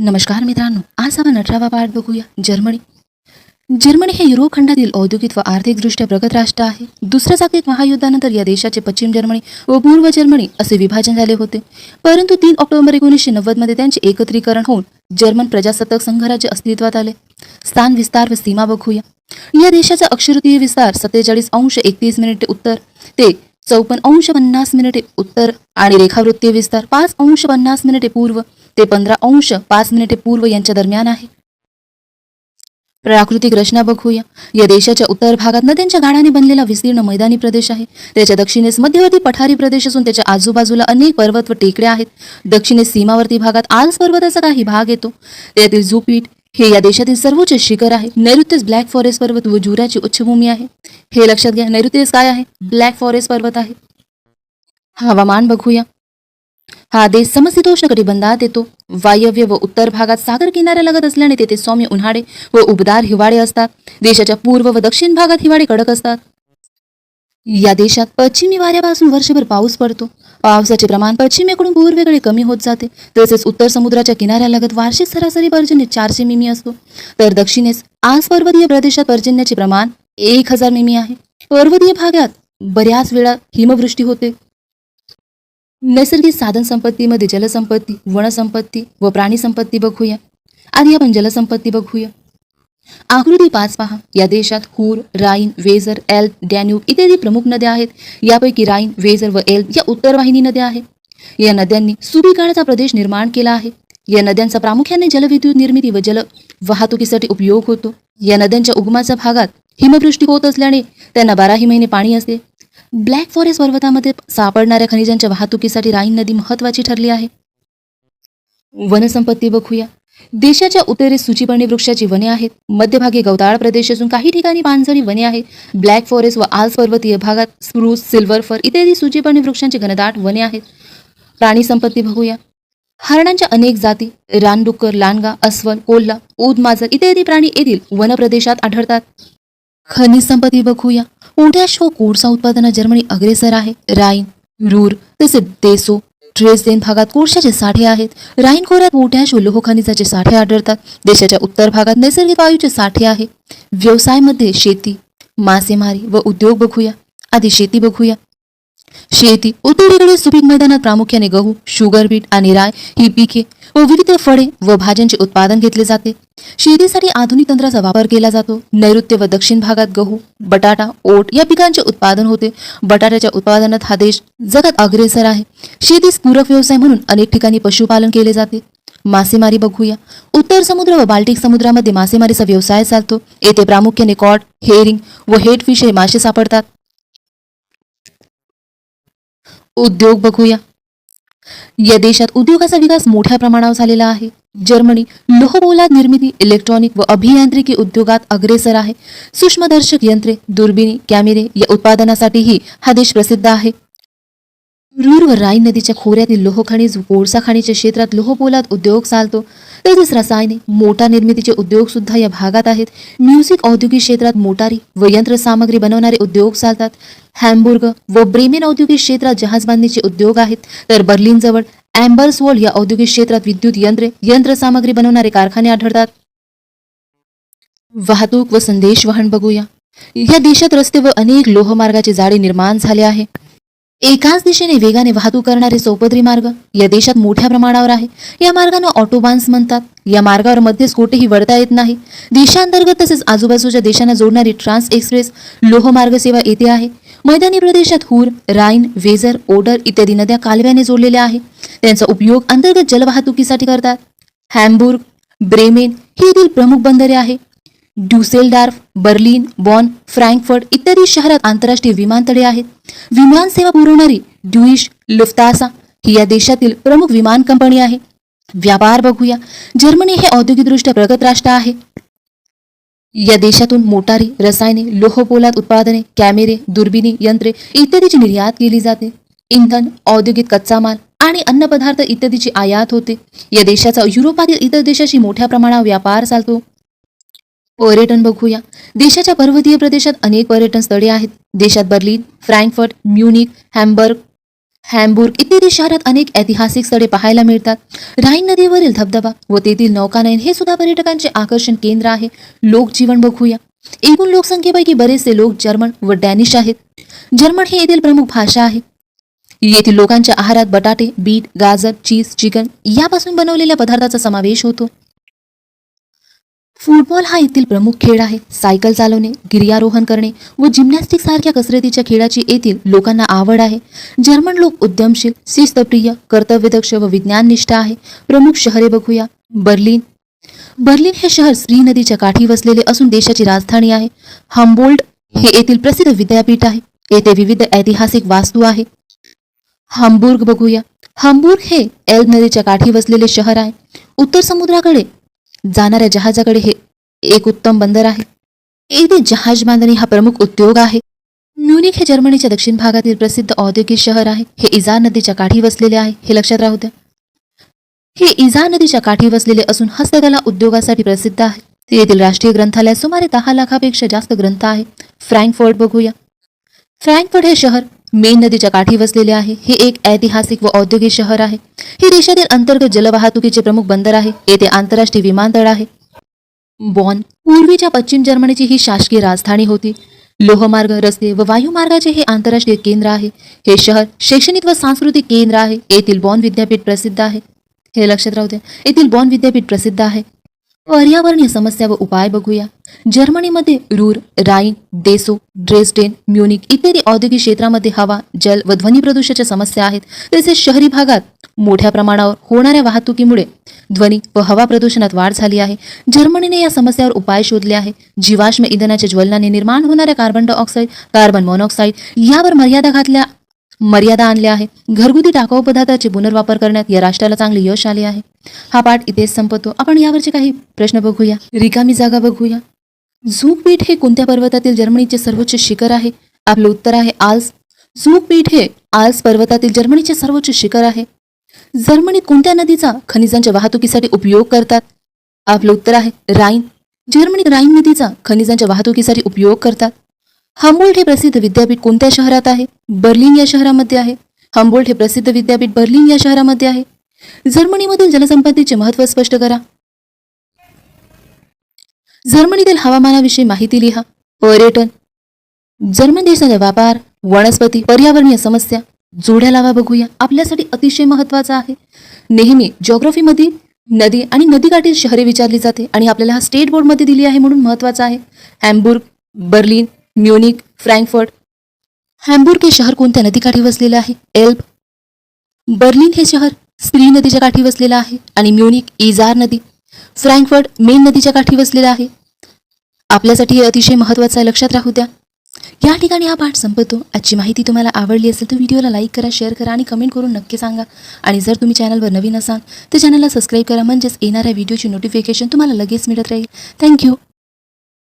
नमस्कार मित्रांनो आज आपण अठरावा पाठ बघूया जर्मनी. जर्मनी हे युरोप खंडातील औद्योगिक व आर्थिकदृष्ट्या प्रगत राष्ट्र आहे. दुसऱ्या जागतिक महायुद्धानंतर या देशाचे पश्चिम जर्मनी व पूर्व जर्मनी असे विभाजन झाले होते. परंतु तीन ऑक्टोबर एकोणीसशे नव्वदमध्ये त्यांचे एकत्रीकरण होऊन जर्मन प्रजासत्ताक संघराज्य अस्तित्वात आले. स्थान विस्तार व सीमा बघूया. या देशाचा अक्षरतीय विस्तार सत्तेचाळीस अंश एकतीस मिनिटे उत्तर ते चौपन्न अंश पन्नास मिनिटे उत्तर आणि रेखावृत्तीय विस्तार पाच अंश पन्नास मिनिटे पूर्व ते पंधरा अंश पाच मिनिटे पूर्व यांच्या दरम्यान आहे. प्राकृतिक रचना बघूया. या देशाच्या उत्तर भागात नद्यांच्या गाडाने बनलेला विस्तीर्ण मैदानी प्रदेश आहे. त्याच्या दक्षिणेस मध्यवर्ती पठारी प्रदेश असून त्याच्या आजूबाजूला अनेक पर्वत व टेकड्या आहेत. दक्षिणेस सीमावर्ती भागात आल्स पर्वताचा काही भाग येतो. त्यातील झुपीट हे या देशातील सर्वोच्च शिखर आहे. नैऋत्येस ब्लॅक फॉरेस्ट पर्वत व जुराची उच्चभूमी आहे. हे लक्षात घ्या नैऋत्येस काय आहे? ब्लॅक फॉरेस्ट पर्वत आहे. हवामान बघूया. हा देश समशीतोष्ण कटिबंधात येतो. वायव्य व उत्तर भागात सागर किनाऱ्यालगत असल्याने तेथे सौम्य उन्हाळे व उबदार हिवाळे असतात. देशाच्या पूर्व व दक्षिण भागात हिवाळे कडक असतात. या देशात पश्चिमी वाऱ्यापासून वर्षभर पाऊस पडतो. पावसाचे प्रमाण पश्चिमेकडून पूर्वेकडे कमी होत जाते. तसेच उत्तर समुद्राच्या किनाऱ्यालगत वार्षिक सरासरी पर्जन्य चारशे मिमी असतो. तर दक्षिणेस आज पर्वतीय प्रदेशात पर्जन्याचे प्रमाण एक हजार मिमी आहे. पर्वतीय भागात बऱ्याच वेळा हिमवृष्टी होते. नैसर्गिक साधन संपत्तीमध्ये जलसंपत्ती वनसंपत्ती व प्राणी संपत्ती बघूया. आधी आपण जलसंपत्ती बघूया. आकृती पाच पहा. या देशात हूर राईन वेझर एल्प डॅन्यूब इत्यादी प्रमुख नद्या आहेत. यापैकी राईन वेझर व एल्प या उत्तरवाहिनी नद्या आहेत. या नद्यांनी सुपीकाळाचा प्रदेश निर्माण केला आहे. या नद्यांचा प्रामुख्याने जलविद्युत निर्मिती व जल वाहतुकीसाठी उपयोग होतो. या नद्यांच्या उगमाच्या भागात हिमवृष्टी होत असल्याने त्यांना बाराही महिने पाणी असते. ब्लॅक फॉरेस्ट पर्वतामध्ये सापडणाऱ्या खनिजांच्या वाहतुकीसाठी राईन नदी महत्वाची ठरली आहे. वनसंपत्ती बघूया. देशाच्या उत्तरेस सूचीपर्णी वृक्षाची वने आहेत. मध्यभागी गवताळ प्रदेश असून काही ठिकाणी पानझडी वने आहेत. ब्लॅक फॉरेस्ट व आल्स पर्वतीय भागात स्प्रूस सिल्वर फर इत्यादी सूचीपर्णी वृक्षांची घनदाट वने आहेत. प्राणी संपत्ती बघूया. हरणांच्या अनेक जाती रानडुक्कर लांडगा अस्वल कोल्हा ऊद माजर इत्यादी प्राणी येथील वनप्रदेशात आढळतात. खनिज संपत्ती बघूया. पोटॅश शो कोळसा उत्पादनात जर्मनी अग्रेसर आहे. राईन रूर तसेच देसो ड्रेसदेन भागात कोळशाचे साठे आहेत. राईन खोऱ्यात मोठ्या व खनिजाचे साठे आढळतात. देशाच्या उत्तर भागात नैसर्गिक वायूचे साठे आहे. व्यवसायामध्ये शेती मासेमारी व उद्योग बघूया. आधी शेती बघूया. शेती उत्तरेकडे सुपीक मैदानात प्रामुख्याने गहू शुगर बीट आणि राय ही पिके व विविध फळे व भाज्यांचे उत्पादन घेतले जाते. शेतीसाठी आधुनिक तंत्राचा वापर केला जातो. नैऋत्य व दक्षिण भागात गहू बटाटा ओट या पिकांचे उत्पादन होते. बटाट्याच्या उत्पादनात हा देश जगात अग्रेसर आहे. शेतीस पूरक व्यवसाय म्हणून अनेक ठिकाणी पशुपालन केले जाते. मासेमारी बघूया. उत्तर समुद्र व बाल्टिक समुद्रामध्ये मासेमारीचा व्यवसाय चालतो. येथे प्रामुख्याने कॉट हेरिंग व हेडफिश हे मासे सापडतात. उद्योग बघूया. या देशात उद्योगाचा विकास मोठ्या प्रमाणावर झालेला आहे. जर्मनी लोहपोलाद निर्मिती इलेक्ट्रॉनिक व अभियांत्रिकी उद्योगात अग्रेसर आहे. सूक्ष्मदर्शक यंत्रे दुर्बिणी कॅमेरे या उत्पादनासाठीही हा देश प्रसिद्ध आहे. रूर व राईन नदीच्या खोऱ्यातील लोह कोळसा खाणीच्या क्षेत्रात लोहपोलाद उद्योग चालतो. तसेच रसायने मोटार निर्मितीचे उद्योग सुद्धा या भागात आहेत म्युझिक औद्योगिक क्षेत्रात मोटारी व यंत्रसामग्री बनवणारे उद्योग चालतात हॅम्बुर्ग व ब्रेमेन औद्योगिक क्षेत्रात जहाज बांधणीचे उद्योग आहेत तर बर्लिनजवळ अँबर्सवोल्ड या औद्योगिक क्षेत्रात विद्युत यंत्रे यंत्रसामग्री बनवणारे कारखाने आढळतात वाहतूक व संदेश वहन बघूया या देशात रस्ते व अनेक लोहमार्गाचे जाळे निर्माण झाले आहे एकाच दिशेने वेगाने वाहतूक करणारे चौपदरी मार्ग या देशात मोठ्या प्रमाणावर आहे. या मार्गांना ऑटोबान्स म्हणतात. या मार्गावर मध्येच कोठेही वळता येत नाही. देशांतर्गत तसेच आजूबाजूच्या देशांना जोडणारी ट्रान्स एक्सप्रेस लोहमार्ग सेवा येथे आहे. मैदानी प्रदेशात हूर राईन वेझर ओडर इत्यादी नद्या कालव्याने जोडलेल्या आहे त्यांचा उपयोग अंतर्गत जलवाहतुकीसाठी करतात. हॅम्बुर्ग ब्रेमेन ही येथील प्रमुख बंदरे आहे ड्युसेलडार्फ बर्लिन बॉन फ्रँकफर्ट इत्यादी शहरात आंतरराष्ट्रीय विमानतळे आहेत. विमान सेवा पुरवणारी ड्युईश लुफ्तासा ही या देशातील प्रमुख विमान कंपनी आहे. व्यापार बघूया. जर्मनी हे औद्योगिकदृष्ट्या प्रगत राष्ट्र आहे. या देशातून मोटारी रसायने लोहपोलाद उत्पादने कॅमेरे दुर्बिणी यंत्रे इत्यादीची निर्यात केली जाते. इंधन औद्योगिक कच्चा माल आणि अन्नपदार्थ इत्यादीची आयात होते. या देशाचा युरोपातील इतर देशाशी मोठ्या प्रमाणावर व्यापार चालतो. पर्यटन बघूया. देशाच्या पर्वतीय प्रदेशात अनेक पर्यटन स्थळे आहेत. देशात Berlin Frankfurt Munich Hamburg Hamburg इत्यादी शहरात अनेक ऐतिहासिक स्थळे पाहायला मिळतात. राईन नदीवरील धबधबा व तेथील नौकानयन हे सुद्धा पर्यटकांचे आकर्षण केंद्र आहे. लोकजीवन बघूया. एकूण लोकसंख्येपैकी बरेचसे लोक जर्मन व डॅनिश आहेत. जर्मन ही येथील प्रमुख भाषा आहे. येथील लोकांच्या आहारात बटाटे बीट गाजर चीज चिकन यापासून बनवलेल्या पदार्थाचा समावेश होतो. फुटबॉल हा येथील प्रमुख खेळ आहे. सायकल चालवणे गिर्यारोहण करणे व जिम्नॅस्टिक सारख्या कसरतीच्या खेळाची येथील लोकांना आवड आहे. जर्मन लोक उद्यमशील शिस्तप्रिय कर्तव्यदक्ष व विज्ञाननिष्ठ आहे. प्रमुख शहरे बघूया. बर्लिन. बर्लिन हे शहर श्री नदीच्या काठी वसलेले असून देशाची राजधानी आहे. हम्बोल्ड हे येथील प्रसिद्ध विद्यापीठ आहे. येथे विविध ऐतिहासिक वास्तू आहे. हम्बुर्ग बघूया. हम्बुर्ग हे एल्ब नदीच्या काठी वसलेले शहर आहे. उत्तर समुद्राकडे जाणाऱ्या जहाजाकडे हे एक उत्तम बंदर आहे. येथे जहाज बांधणी हा प्रमुख उद्योग आहे. म्युनिक हे जर्मनीच्या दक्षिण भागातील प्रसिद्ध औद्योगिक शहर आहे. हे इजार नदीच्या काठी वसलेले आहे. हे लक्षात राहू द्या. हे इजार नदीच्या काठी वसलेले असून हस्तकला उद्योगासाठी प्रसिद्ध आहे. येथील राष्ट्रीय ग्रंथालयात सुमारे दहा लाखापेक्षा जास्त ग्रंथ आहे. फ्रँकफर्ट बघूया. फ्रँकफर्ट हे शहर मेन नदीच्या काठी वसलेले आहे. हे एक ऐतिहासिक व औद्योगिक शहर आहे. हे देशातील अंतर्गत जलवाहतुकीचे प्रमुख बंदर आहे. येथे आंतरराष्ट्रीय विमानतळ आहे. बॉन पूर्वीच्या पश्चिम जर्मनीची ही शासकीय राजधानी होती. लोहमार्ग रस्ते व वायुमार्गाचे हे आंतरराष्ट्रीय केंद्र आहे. हे शहर शैक्षणिक व सांस्कृतिक केंद्र आहे. येथील बॉन विद्यापीठ प्रसिद्ध आहे. हे लक्षात राहू द्या. येथील बॉन विद्यापीठ प्रसिद्ध आहे. पर्यावरणीय समस्या व उपाय बघूया. जर्मनीमध्ये रूर राईन देसो ड्रेसडेन म्युनिक इत्यादी औद्योगिक क्षेत्रामध्ये हवा जल व ध्वनी प्रदूषणाच्या समस्या आहेत. तसेच शहरी भागात मोठ्या प्रमाणावर होणाऱ्या वाहतुकीमुळे ध्वनी व हवा प्रदूषणात वाढ झाली आहे. जर्मनीने या समस्यावर उपाय शोधले आहे. जीवाश्म इंधनाच्या ज्वलनाने निर्माण होणाऱ्या कार्बन डायऑक्साईड कार्बन मोनॉक्साईड यावर मर्यादा घातल्या मर्यादा आणल्या आहे. घरगुती टाकाऊ पदार्थाचे पुनर्वापर करण्यात या राष्ट्राला चांगले यश आले आहे. हा पाठ इथेच संपतो. आपण यावरचे काही प्रश्न बघूया. रिकामी जागा बघूया. झुकपीठ हे कोणत्या पर्वतातील जर्मनीचे सर्वोच्च शिखर आहे? आपलं उत्तर आहे आल्स. झुकपीठ हे आल्स पर्वतातील जर्मनीचे सर्वोच्च शिखर आहे. जर्मनीत कोणत्या नदीचा खनिजांच्या वाहतुकीसाठी उपयोग करतात? आपलं उत्तर आहे राईन. जर्मनीत राईन नदीचा खनिजांच्या वाहतुकीसाठी उपयोग करतात. हम्बोल्ट हे प्रसिद्ध विद्यापीठ कोणत्या शहरात आहे? बर्लिन या शहरामध्ये आहे. हम्बोल्ट हे प्रसिद्ध विद्यापीठ बर्लिन या शहरामध्ये आहे. जर्मनीमधील जलसंपत्तीचे महत्त्व स्पष्ट करा. जर्मनीतील हवामानाविषयी माहिती लिहा. पर्यटन. जर्मन देशाचा व्यापार वनस्पती पर्यावरणीय समस्या जोड्या लावा बघूया. आपल्यासाठी अतिशय महत्त्वाचा आहे. नेहमी जॉग्रफीमध्ये नदी आणि नदीकाठी शहरे विचारली जाते आणि आपल्याला हा स्टेट बोर्डमध्ये दिली आहे म्हणून महत्त्वाचा आहे. Hamburg Berlin Munich Frankfurt. Hamburg हे शहर कोणत्या नदीकाठी वसलेलं आहे? एल्ब. बर्लिन हे शहर स्त्री नदीच्या काठी वसलेलं आहे आणि म्युनिक इजार नदी. फ्रँकफर्ट मेन नदीच्या काठी वसलेला आहे. आपल्यासाठी हे अतिशय महत्त्वाचं आहे. लक्षात राहू द्या. या ठिकाणी हा पाठ संपतो. आजची माहिती तुम्हाला आवडली असेल तर व्हिडिओला लाईक करा शेअर करा आणि कमेंट करून नक्की सांगा. आणि जर तुम्ही चॅनलवर नवीन असाल तर चॅनलला सबस्क्राईब करा. म्हणजेच येणाऱ्या व्हिडिओची नोटिफिकेशन तुम्हाला लगेच मिळत राहील. थँक्यू